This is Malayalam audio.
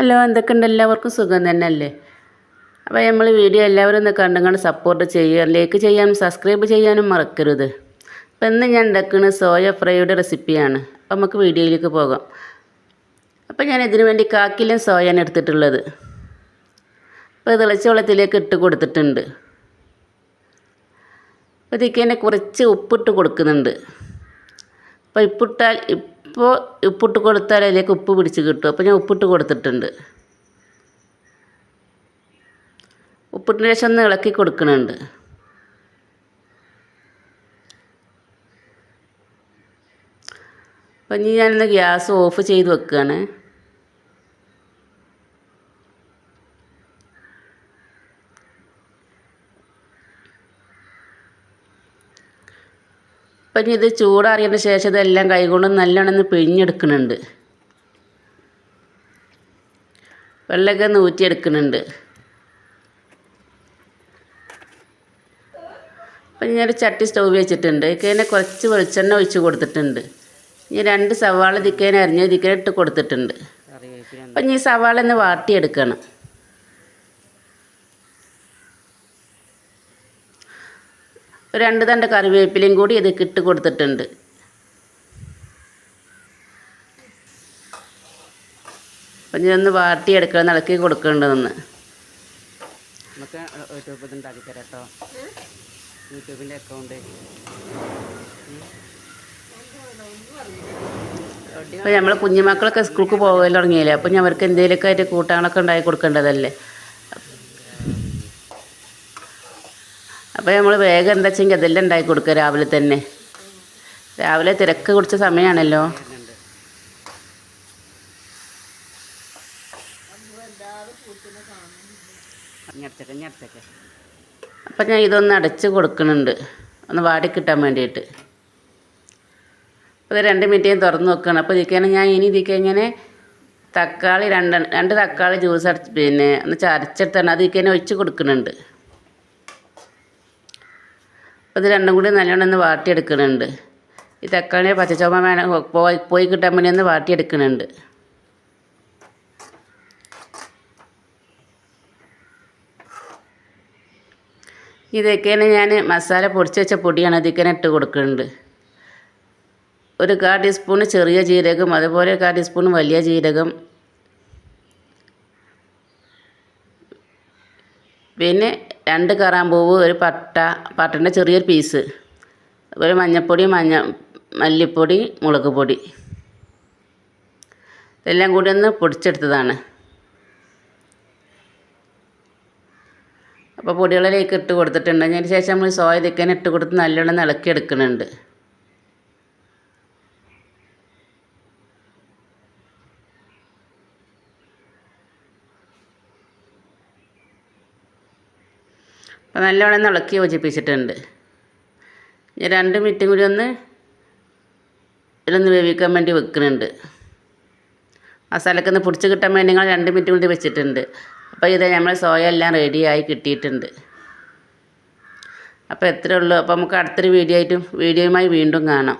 ഹലോ എന്തൊക്കെയുണ്ട്? എല്ലാവർക്കും സുഖം തന്നെയല്ലേ? അപ്പോൾ നമ്മൾ വീഡിയോ എല്ലാവരും ഒന്ന് കണ്ടുകൊണ്ട് സപ്പോർട്ട് ചെയ്യുക. ലൈക്ക് ചെയ്യാനും സബ്സ്ക്രൈബ് ചെയ്യാനും മറക്കരുത്. അപ്പോൾ ഇന്ന് ഞാൻ ഉണ്ടാക്കുന്നത് സോയ ഫ്രൈയുടെ റെസിപ്പിയാണ് അപ്പോൾ നമുക്ക് വീഡിയോയിലേക്ക് പോകാം. അപ്പോൾ ഞാൻ ഇതിനു വേണ്ടി കാക്കിലും സോയാണ് എടുത്തിട്ടുള്ളത്. അപ്പോൾ തിളച്ച വെള്ളത്തിലേക്ക് ഇട്ട് കൊടുത്തിട്ടുണ്ട്. അപ്പോൾ ഇതിലേക്ക് തന്നെ കുറച്ച് ഉപ്പിട്ട് കൊടുക്കുന്നുണ്ട്. അപ്പോൾ ഉപ്പിട്ടാൽ ഇപ്പോൾ ഉപ്പിട്ട് കൊടുത്താൽ അതിലേക്ക് ഉപ്പ് പിടിച്ച് കിട്ടും. അപ്പോൾ ഞാൻ ഉപ്പിട്ട് കൊടുത്തിട്ടുണ്ട്. ഉപ്പിട്ടിന് ശേഷം ഒന്ന് ഇളക്കി കൊടുക്കുന്നുണ്ട് അപ്പം ഇനി ഞാനിന്ന് ഗ്യാസ് ഓഫ് ചെയ്ത് വെക്കുകയാണ് അപ്പം ഇനി ഇത് ചൂടാറിയതിന് ശേഷം ഇതെല്ലാം കൈകൊണ്ട് നല്ലോണം ഒന്ന് പിഴിഞ്ഞെടുക്കുന്നുണ്ട്. വെള്ളമൊക്കെ ഒന്ന് ഊറ്റിയെടുക്കുന്നുണ്ട്. അപ്പം ഞാനൊരു ചട്ടി സ്റ്റൗ വെച്ചിട്ടുണ്ട്. ഇതിനെ കുറച്ച് വെളിച്ചെണ്ണ ഒഴിച്ച് കൊടുത്തിട്ടുണ്ട്. ഇനി രണ്ട് സവാള ദിക്കേനെ അരിഞ്ഞ് ദിക്കേനെ ഇട്ട് കൊടുത്തിട്ടുണ്ട്. അപ്പം ഇനി ഈ സവാള ഒന്ന് വാട്ടിയെടുക്കണം. ഒരു രണ്ട് തണ്ട് കറിവേപ്പിലയും കൂടി ഇത് ഇട്ട് കൊടുത്തിട്ടുണ്ട്. അപ്പം ഒന്ന് വാട്ടിയെടുക്കണം ഇളക്കി കൊടുക്കേണ്ടതെന്ന്. നമുക്ക് യൂട്യൂബ് ഉണ്ടാക്കി തരാം കേട്ടോ. യൂട്യൂബിന്റെ അക്കൗണ്ട് അപ്പോൾ നമ്മൾ കുഞ്ഞുമക്കളൊക്കെ സ്കൂൾക്ക് പോകാൻ തുടങ്ങിയില്ലേ? അപ്പം അവർക്ക് എന്തെങ്കിലുമൊക്കെ ആയിട്ട് കൂട്ടാനൊക്കെ ഉണ്ടാക്കി കൊടുക്കേണ്ടതല്ലേ? അപ്പോൾ നമ്മൾ വേഗം എന്താ വെച്ചെങ്കിൽ അതെല്ലാം ഉണ്ടാക്കി കൊടുക്കുക രാവിലെ തന്നെ. രാവിലെ തിരക്ക് കുടിച്ച സമയമാണല്ലോ അപ്പം ഞാൻ ഇതൊന്ന് അടച്ച് കൊടുക്കുന്നുണ്ട് ഒന്ന് വാടി കിട്ടാൻ വേണ്ടിയിട്ട്. അപ്പോൾ ഇത് രണ്ട് മിനിറ്റ് ഞാൻ തുറന്ന് വെക്കണം അപ്പോൾ ഇതിക്കാണ് ഞാൻ ഇനി ഇതിക്ക് ഇങ്ങനെ തക്കാളി രണ്ട് രണ്ട് തക്കാളി ജ്യൂസ് അടച്ച് പിന്നെ ഒന്ന് ചരച്ചെടുത്താണ് അത് ഇരിക്കാൻ ഒഴിച്ച് കൊടുക്കുന്നുണ്ട് അപ്പോൾ ഇത് രണ്ടും കൂടി നല്ലോണം ഒന്ന് വാട്ടിയെടുക്കുന്നുണ്ട് ഈ തക്കാളി പച്ചച്ചോമ വേണം പോയി പോയി കിട്ടാൻ വേണ്ടി ഒന്ന് വാട്ടിയെടുക്കുന്നുണ്ട് ഇതൊക്കെയാണ് ഞാൻ മസാല പൊടിച്ച് വെച്ച പൊടിയാണ് ഇതിക്കനെ ഇട്ട് കൊടുക്കുന്നുണ്ട് ഒരു കാ ടീസ്പൂൺ ചെറിയ ജീരകം അതുപോലെ കാ ടീസ്പൂൺ വലിയ ജീരകം. പിന്നെ രണ്ട് കറാമ്പൂവ് ഒരു പട്ട പട്ടന്റെ ചെറിയൊരു പീസ് അതുപോലെ മഞ്ഞൾപ്പൊടി മഞ്ഞ മല്ലിപ്പൊടി മുളക് പൊടി. ഇതെല്ലാം കൂടി ഒന്ന് പൊടിച്ചെടുത്തതാണ്. അപ്പോൾ പൊടികളിലേക്ക് ഇട്ട് കൊടുത്തിട്ടുണ്ട്. അതിന് ശേഷം നമ്മൾ സോയ തിക്കൻ ഇട്ട് കൊടുത്ത് നല്ലോണം ഇളക്കി എടുക്കുന്നുണ്ട്. അപ്പോൾ നല്ലവണ്ണം ഇളക്കി യോജിപ്പിച്ചിട്ടുണ്ട്. ഇനി രണ്ട് മിനിറ്റും കൂടി ഒന്ന് ഇതിലൊന്ന് വേവിക്കാൻ വേണ്ടി വെക്കുന്നുണ്ട്. മസാലക്കൊന്ന് പിടിച്ച് കിട്ടാൻ വേണ്ടി നിങ്ങൾ രണ്ട് മിനിറ്റ് കൂടി വെച്ചിട്ടുണ്ട്. അപ്പോൾ ഇത് നമ്മൾ സോയ എല്ലാം റെഡിയായി കിട്ടിയിട്ടുണ്ട്. അപ്പോൾ എത്രയേ ഉള്ളൂ. അപ്പോൾ നമുക്ക് അടുത്തൊരു വീഡിയോ ആയിട്ടും വീഡിയോയുമായി വീണ്ടും കാണാം.